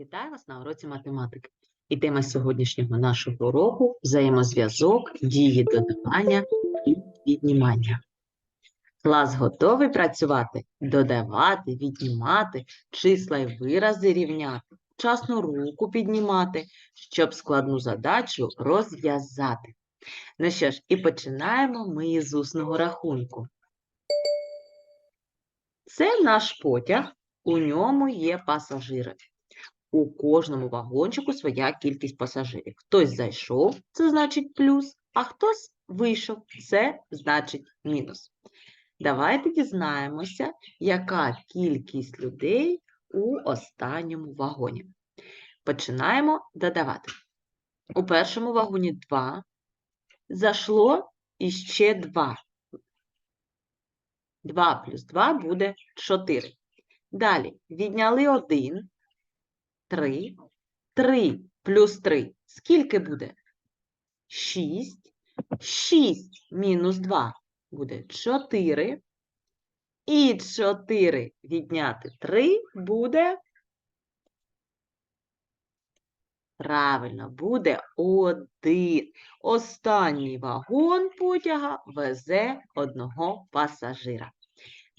Вітаю вас на уроці математики. І тема сьогоднішнього нашого уроку взаємозв'язок дії додавання і віднімання. Клас готовий працювати, додавати, віднімати, числа й вирази рівняти, вчасно руку піднімати, щоб складну задачу розв'язати. Ну що ж, і починаємо ми із усного рахунку. Це наш потяг, у ньому є пасажири. У кожному вагончику своя кількість пасажирів. Хтось зайшов, це значить плюс, а хтось вийшов, це значить мінус. Давайте дізнаємося, яка кількість людей у останньому вагоні. Починаємо додавати. У першому вагоні 2, зайшло іще 2. 2 плюс 2 буде 4. Далі відняли 1. 3. 3 плюс 3. Скільки буде? 6. 6 мінус 2 буде 4. І 4 відняти 3 буде. Правильно, буде 1. Останній вагон потяга везе одного пасажира.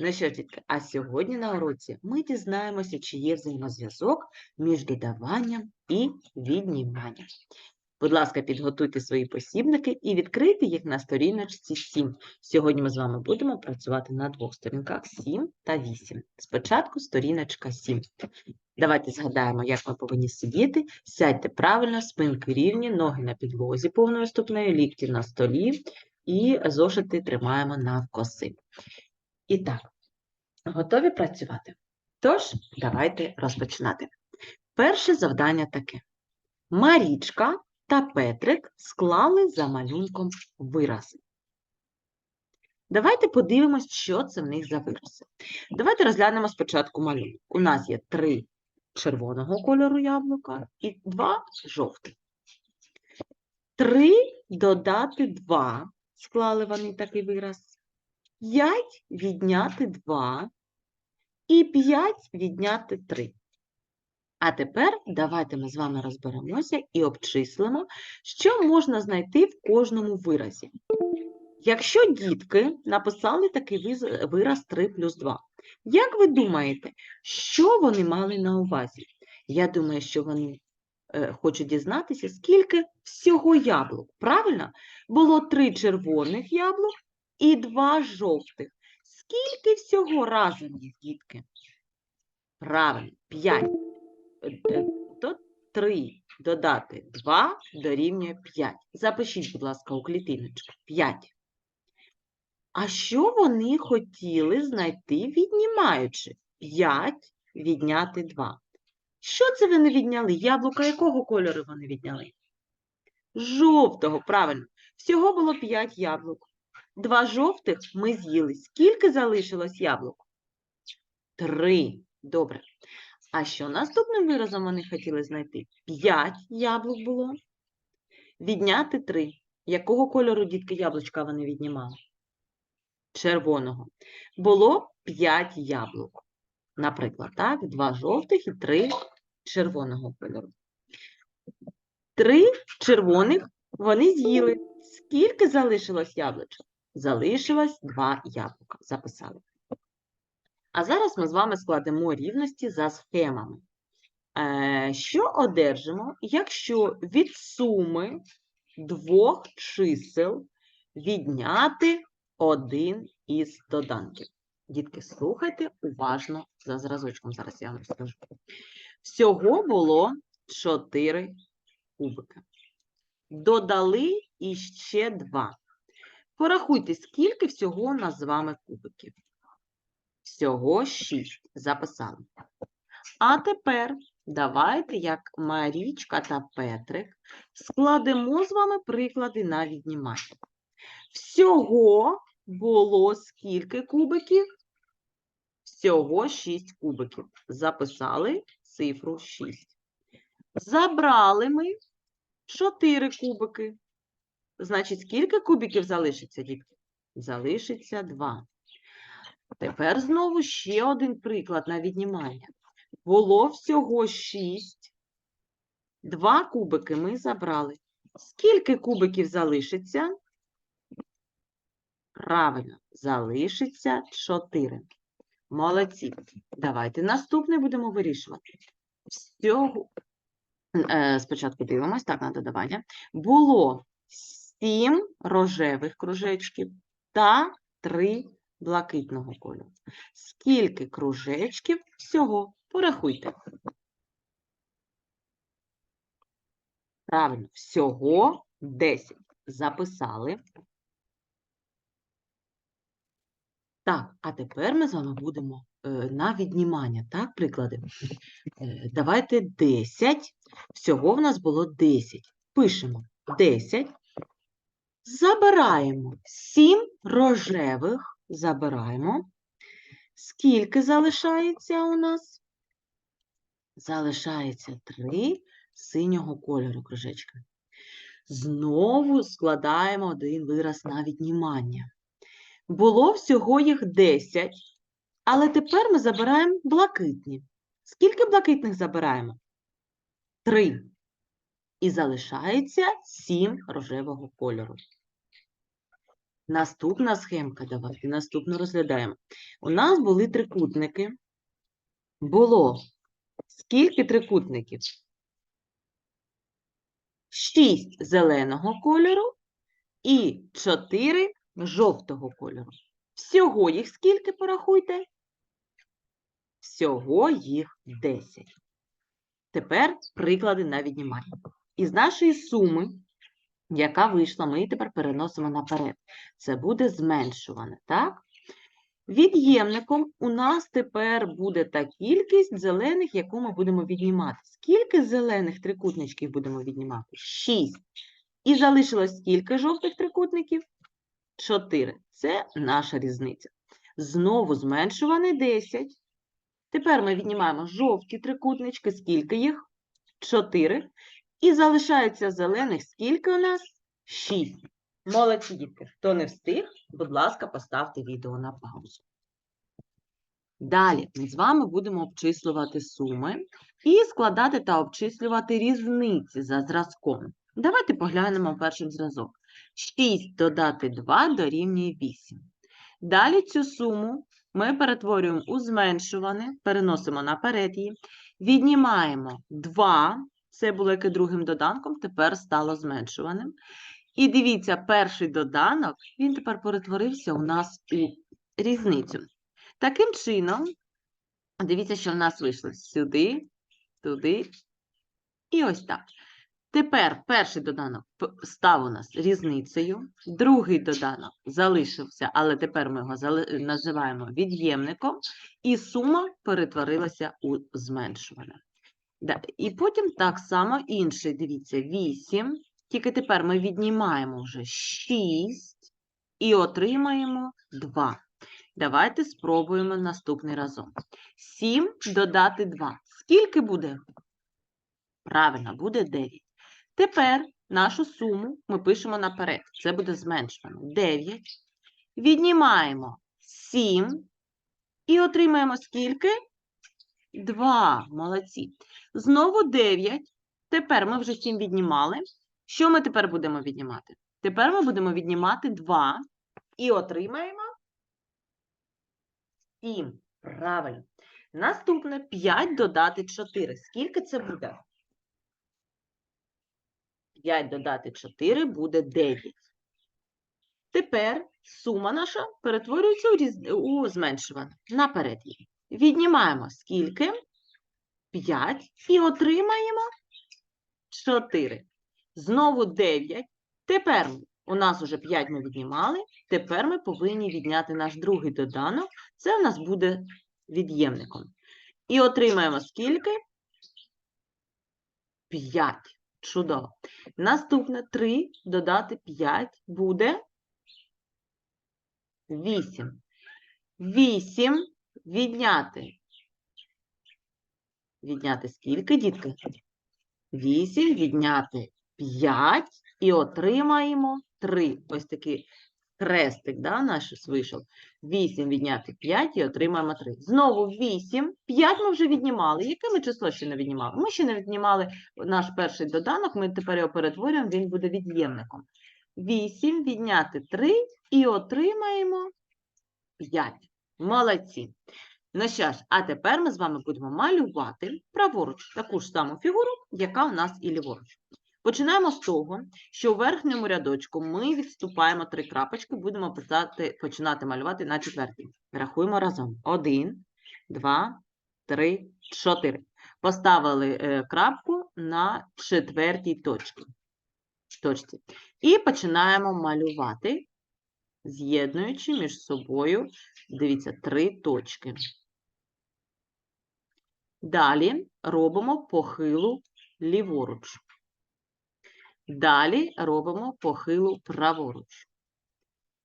Ну що дітки, а сьогодні на уроці ми дізнаємося, чи є взаємозв'язок між додаванням і відніманням. Будь ласка, підготуйте свої посібники і відкрийте їх на сторіночці 7. Сьогодні ми з вами будемо працювати на двох сторінках 7 та 8. Спочатку сторіночка 7. Давайте згадаємо, як ми повинні сидіти. Сядьте правильно, спинки рівні, ноги на підлозі повною ступнею, лікті на столі і зошити тримаємо навкоси. І так, готові працювати? Тож, давайте розпочинати. Перше завдання таке. Марічка та Петрик склали за малюнком вирази. Давайте подивимось, що це в них за вирази. Давайте розглянемо спочатку малюнок. У нас є три червоного кольору яблука і два жовтих. Три додати два. Склали вони такий вираз. 5 відняти 2 і 5 відняти 3. А тепер давайте ми з вами розберемося і обчислимо, що можна знайти в кожному виразі. Якщо дітки написали такий вираз 3 плюс 2, як ви думаєте, що вони мали на увазі? Я думаю, що вони е, хочуть дізнатися, скільки всього яблук. Правильно? Було 3 червоних яблук і два жовтих. Скільки всього разом їх, дітки? Правильно, 5. То 3 додати 2 дорівнює 5. Запишіть, будь ласка, у клітиночку. 5. А що вони хотіли знайти, віднімаючи? 5 відняти 2. Що це вони відняли? Яблука якого кольору вони відняли? Жовтого, правильно. Всього було 5 яблук. Два жовтих ми з'їли. Скільки залишилось яблук? Три. Добре. А що наступним виразом вони хотіли знайти? П'ять яблук було. Відняти три. Якого кольору, дітки, яблучка вони віднімали? Червоного. Було п'ять яблук. Наприклад, так, два жовтих і три червоного кольору. Три червоних вони з'їли. Скільки залишилось яблучок? Залишилось два яблука. Записали. А зараз ми з вами складемо рівності за схемами. Е, Що одержимо, якщо від суми двох чисел відняти один із доданків? Дітки, слухайте уважно за зразочком. Зараз я вам скажу. Всього було 4 кубики. Додали іще 2. Порахуйте, скільки всього у нас з вами кубиків. Всього 6 записали. А тепер давайте, як Марічка та Петрик, складемо з вами приклади на віднімання. Всього було скільки кубиків? Всього 6 кубиків. Записали цифру 6. Забрали ми 4 кубики. Значить, скільки кубиків залишиться, дітки? Залишиться 2. Тепер знову ще один приклад на віднімання. Було всього 6 Два кубики ми забрали. Скільки кубиків залишиться? Правильно, залишиться 4. Молодці. Давайте наступне будемо вирішувати. Всього, е, спочатку дивимось, так, на додавання. Було 7 рожевих кружечків та 3 блакитного кольору. Скільки кружечків всього? Порахуйте. Правильно, всього 10. Записали. Так, а тепер ми з вами будемо е, на віднімання, так, приклади. Е, давайте 10. Всього в нас було 10. Пишемо 10. Забираємо 7 рожевих. Забираємо. Скільки залишається у нас? Залишається 3 синього кольору кружечка. Знову складаємо один вираз на віднімання. Було всього їх 10, але тепер ми забираємо блакитні. Скільки блакитних забираємо? 3. І залишається 7 рожевого кольору. Наступна схемка, давайте наступну розглядаємо. У нас були трикутники. Було скільки трикутників? 6 зеленого кольору і 4 жовтого кольору. Всього їх скільки порахуйте? Всього їх 10. Тепер приклади на віднімання. Із нашої суми, яка вийшла, ми її тепер переносимо наперед. Це буде зменшуване, так? Від'ємником у нас тепер буде та кількість зелених, яку ми будемо віднімати. Скільки зелених трикутничків будемо віднімати? 6. І залишилось скільки жовтих трикутників? 4. Це наша різниця. Знову зменшуваний 10. Тепер ми віднімаємо жовті трикутнички. Скільки їх? 4. І залишається зелених скільки у нас? 6. Молодці дітки. Хто не встиг, будь ласка, поставте відео на паузу. Далі ми з вами будемо обчислювати суми і складати та обчислювати різниці за зразком. Давайте поглянемо перший зразок. 6 додати 2 дорівнює 8. Далі цю суму ми перетворюємо у зменшуване, переносимо наперед її, віднімаємо 2, це було яке другим доданком, тепер стало зменшуваним. І дивіться, перший доданок, він тепер перетворився у нас у різницю. Таким чином, дивіться, що в нас вийшло сюди, туди і ось так. Тепер перший доданок став у нас різницею, другий доданок залишився, але тепер ми його називаємо від'ємником, і сума перетворилася у зменшуване. І потім так само інший, дивіться, 8, тільки тепер ми віднімаємо вже 6 і отримаємо 2. Давайте спробуємо наступний разом. 7 додати 2. Скільки буде? Правильно, буде 9. Тепер нашу суму ми пишемо наперед. Це буде зменшено. 9. Віднімаємо 7 і отримаємо скільки? 2. Молодці. Знову 9. Тепер ми вже 7 віднімали. Що ми тепер будемо віднімати? Тепер ми будемо віднімати 2 і отримаємо 7. Правильно. Наступне 5 додати 4. Скільки це буде? 5 додати 4 буде 9. Тепер сума наша перетворюється у, зменшувану. Наперед її. Віднімаємо скільки? 5 і отримаємо 4. Знову 9. Тепер у нас уже 5 ми віднімали. Тепер ми повинні відняти наш другий доданок. Це у нас буде від'ємником. І отримаємо скільки? 5. Чудово. Наступне 3 додати 5 буде 8. 8 відняти. Відняти скільки, дітки? 8 відняти 5 і отримаємо 3. Ось такий хрестик, да, наш вийшов. 8 відняти 5 і отримаємо 3. Знову 8. 5 ми вже віднімали. Яке ми число ще не віднімали? Ми ще не віднімали наш перший доданок, ми тепер його перетворюємо, він буде від'ємником. 8 відняти 3 і отримаємо 5. Молодці. Ну що ж, а тепер ми з вами будемо малювати праворуч таку ж саму фігуру, яка у нас і ліворуч. Починаємо з того, що у верхньому рядочку ми відступаємо три крапочки, будемо писати, починати малювати на четвертій. Рахуємо разом. Один, два, три, чотири. Поставили е, крапку на четвертій точці. точці. І починаємо малювати, з'єднуючи між собою, дивіться, три точки. Далі робимо похилу ліворуч. Далі робимо похилу праворуч.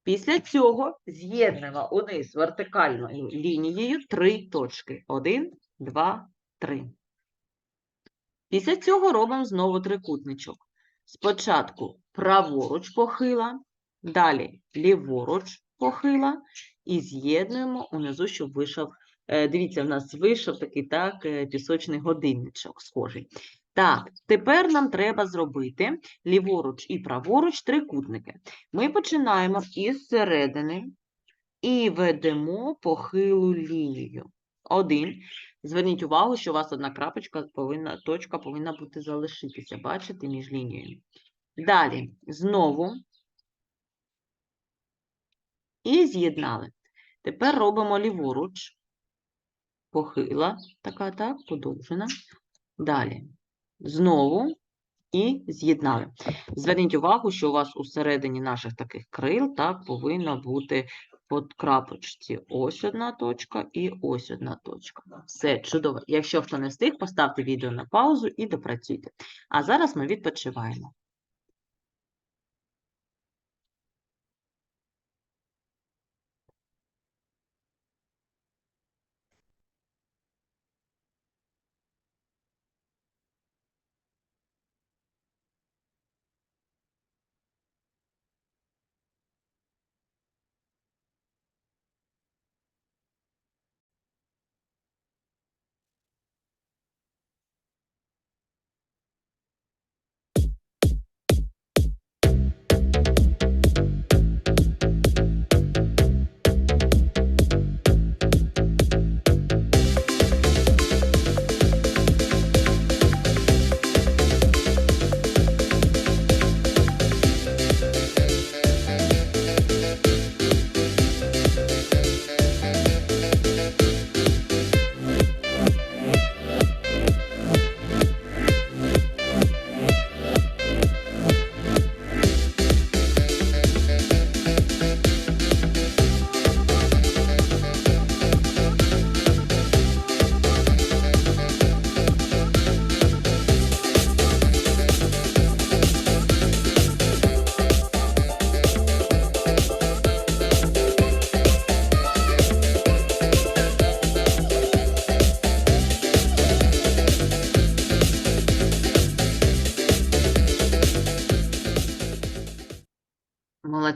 Після цього з'єднуємо униз вертикальною лінією три точки. Один, два, три. Після цього робимо знову трикутничок. Спочатку праворуч похила, далі ліворуч похила і з'єднуємо унизу, щоб вийшов. е, Дивіться, в нас вийшов такий так, е, пісочний годинничок схожий. Так, тепер нам треба зробити ліворуч і праворуч трикутники. Ми починаємо із середини і ведемо похилу лінію. Один. Зверніть увагу, що у вас одна крапочка повинна, точка повинна бути залишитися, бачите, між лінією. Далі, знову. І з'єднали. Тепер робимо ліворуч. Похила, така, так, подовжена. Далі. Знову і з'єднали. Зверніть увагу, що у вас усередині наших таких крил так повинна бути по крапочці ось одна точка і ось одна точка. Все чудово. Якщо хто не встиг, поставте відео на паузу і допрацюйте. А зараз ми відпочиваємо.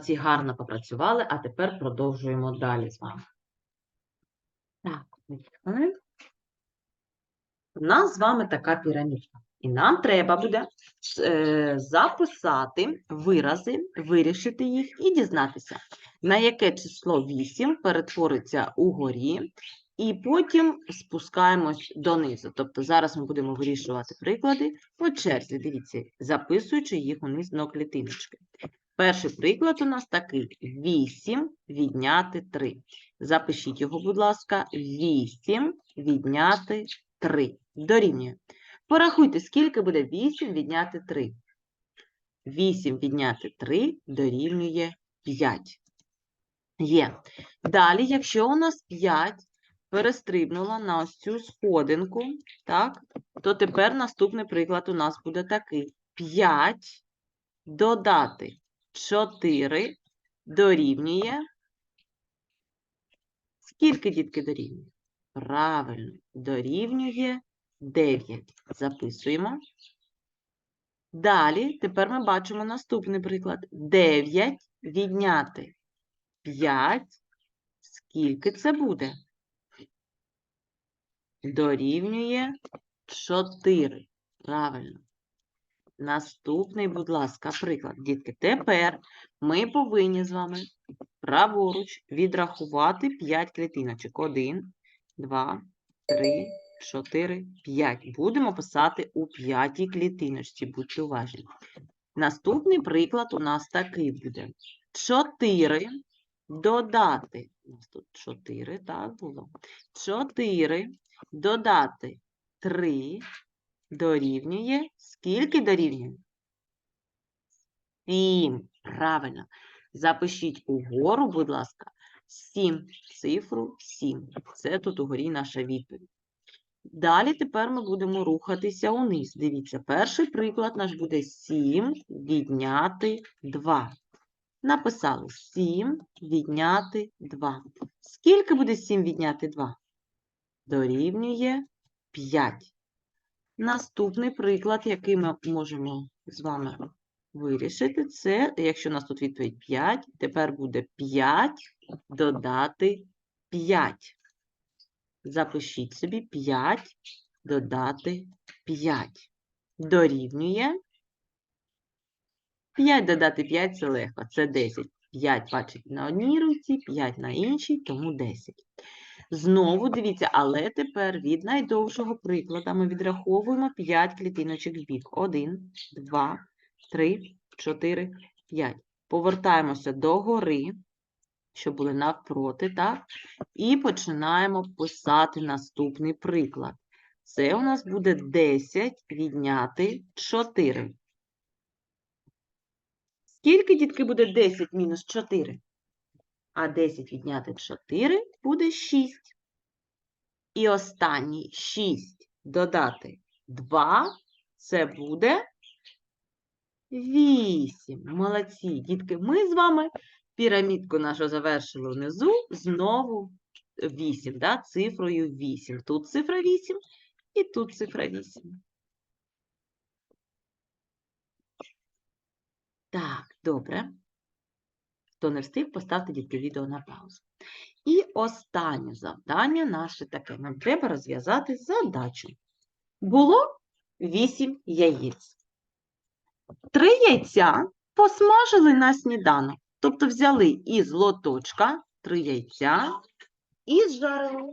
Молодці, гарно попрацювали, а тепер продовжуємо далі з вами. Так. У нас з вами така пірамідка. І нам треба буде е, записати вирази, вирішити їх і дізнатися, на яке число 8 перетвориться угорі, і потім спускаємось донизу. Тобто зараз ми будемо вирішувати приклади по черзі. Дивіться, записуючи їх униз на клітиночки. Перший приклад у нас такий: 8 відняти 3. Запишіть його, будь ласка, 8 відняти 3. Дорівнює. Порахуйте, скільки буде 8 відняти 3. 8 відняти 3 дорівнює 5. Є. Далі, якщо у нас 5 перестрибнула на ось цю сходинку, так, то тепер наступний приклад у нас буде такий. 5 додати 4 дорівнює. Скільки дітки дорівнює? Правильно, дорівнює 9. Записуємо. Далі, тепер ми бачимо наступний приклад. 9 відняти 5. Скільки це буде? Дорівнює 4. Правильно. Наступний, будь ласка, приклад. Дітки, тепер ми повинні з вами праворуч відрахувати 5 клітиночок. 1, 2, 3, 4, 5. Будемо писати у п'ятій клітиночці, будьте уважні. Наступний приклад у нас такий буде. 4 додати. У нас тут 4, так було. 4 додати 3 дорівнює. Скільки дорівнює? 7. Правильно. Запишіть угору, будь ласка, 7, цифру 7. Це тут угорі наша відповідь. Далі тепер ми будемо рухатися униз. Дивіться, перший приклад наш буде 7 відняти 2. Написали 7 відняти 2. Скільки буде 7 відняти 2? Дорівнює 5. Наступний приклад, який ми можемо з вами вирішити, це, якщо у нас тут відповідь 5, тепер буде 5 додати 5. Запишіть собі 5 додати 5. Дорівнює. 5 додати 5 це легко, це 10. 5 бачить на одній руці, 5 на іншій, тому 10. Знову дивіться, але тепер від найдовшого прикладу ми відраховуємо 5 клітиночок в бік. 1, 2, 3, 4, 5. Повертаємося до гори, що були навпроти, так? І починаємо писати наступний приклад. Це у нас буде 10 відняти 4. Скільки, дітки, буде 10 мінус 4? А 10 відняти 4 буде 6. І останній 6 додати 2, це буде 8. Молодці, дітки, ми з вами пірамідку нашу завершили внизу, знову 8, да, цифрою 8. Тут цифра 8 і тут цифра 8. Так, добре. Хто не встиг, поставте дітки відео на паузу. І останнє завдання наше таке. Нам треба розв'язати задачу. Було 8 яєць. Три яйця посмажили на сніданок. Тобто взяли із лоточка три яйця і зжарили.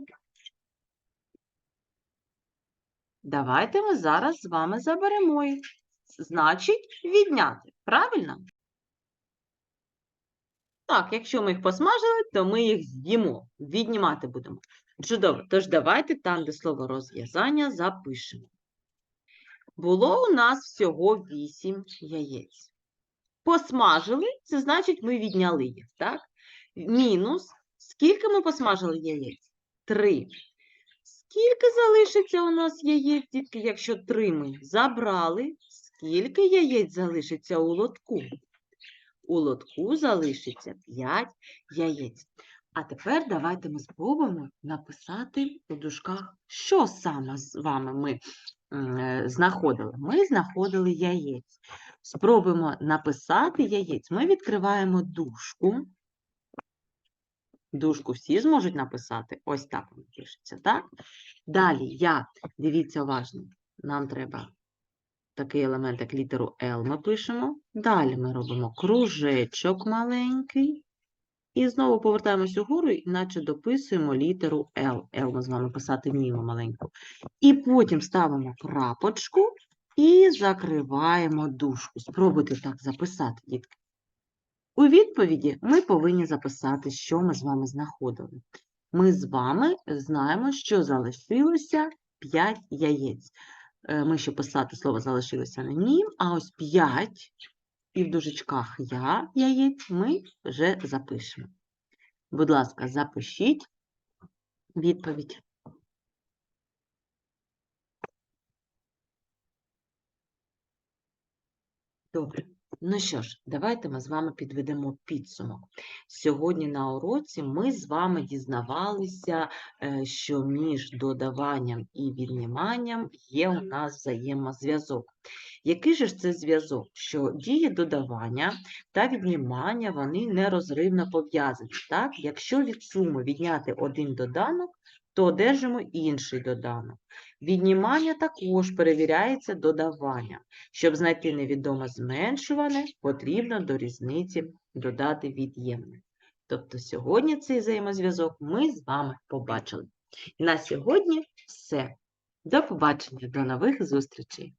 Давайте ми зараз з вами заберемо їх. Значить, відняти. Правильно? Так, якщо ми їх посмажили, то ми їх з'їмо. Віднімати будемо. Чудово. Тож давайте там, де слово розв'язання, запишемо. Було у нас всього 8 яєць. Посмажили, це значить, ми відняли їх, так? Мінус. Скільки ми посмажили яєць? 3. Скільки залишиться у нас яєць, дітки, якщо 3 ми забрали? Скільки яєць залишиться у лотку? У лотку залишиться 5 яєць. А тепер давайте ми спробуємо написати у дужках, що саме з вами ми е, знаходили. Ми знаходили яєць. Спробуємо написати яєць. Ми відкриваємо дужку. Дужку всі зможуть написати. Ось так воно пишеться, так? Далі я, дивіться уважно, нам треба такий елемент, як літеру L ми пишемо. Далі ми робимо кружечок маленький. І знову повертаємось угору, іначе дописуємо літеру L. L ми з вами писати вміємо маленьку. І потім ставимо крапочку і закриваємо дужку. Спробуйте так записати, дітки. У відповіді ми повинні записати, що ми з вами знаходили. Ми з вами знаємо, що залишилося 5 яєць. Е, Ми ще писати слово залишилося на нім, а ось 5 і в дужечках я яєць ми вже запишемо. Будь ласка, запишіть відповідь. Добре. Ну що ж, давайте ми з вами підведемо підсумок. Сьогодні на уроці ми з вами дізнавалися, е, що між додаванням і відніманням є у нас взаємозв'язок. Який же ж це зв'язок? Що дії додавання та віднімання вони нерозривно пов'язані. Так? Якщо від суми відняти один доданок, то одержимо інший доданок. Віднімання також перевіряється додаванням. Щоб знайти невідоме зменшуване, потрібно до різниці додати від'ємне. Тобто сьогодні цей взаємозв'язок ми з вами побачили. На сьогодні все. До побачення, до нових зустрічей!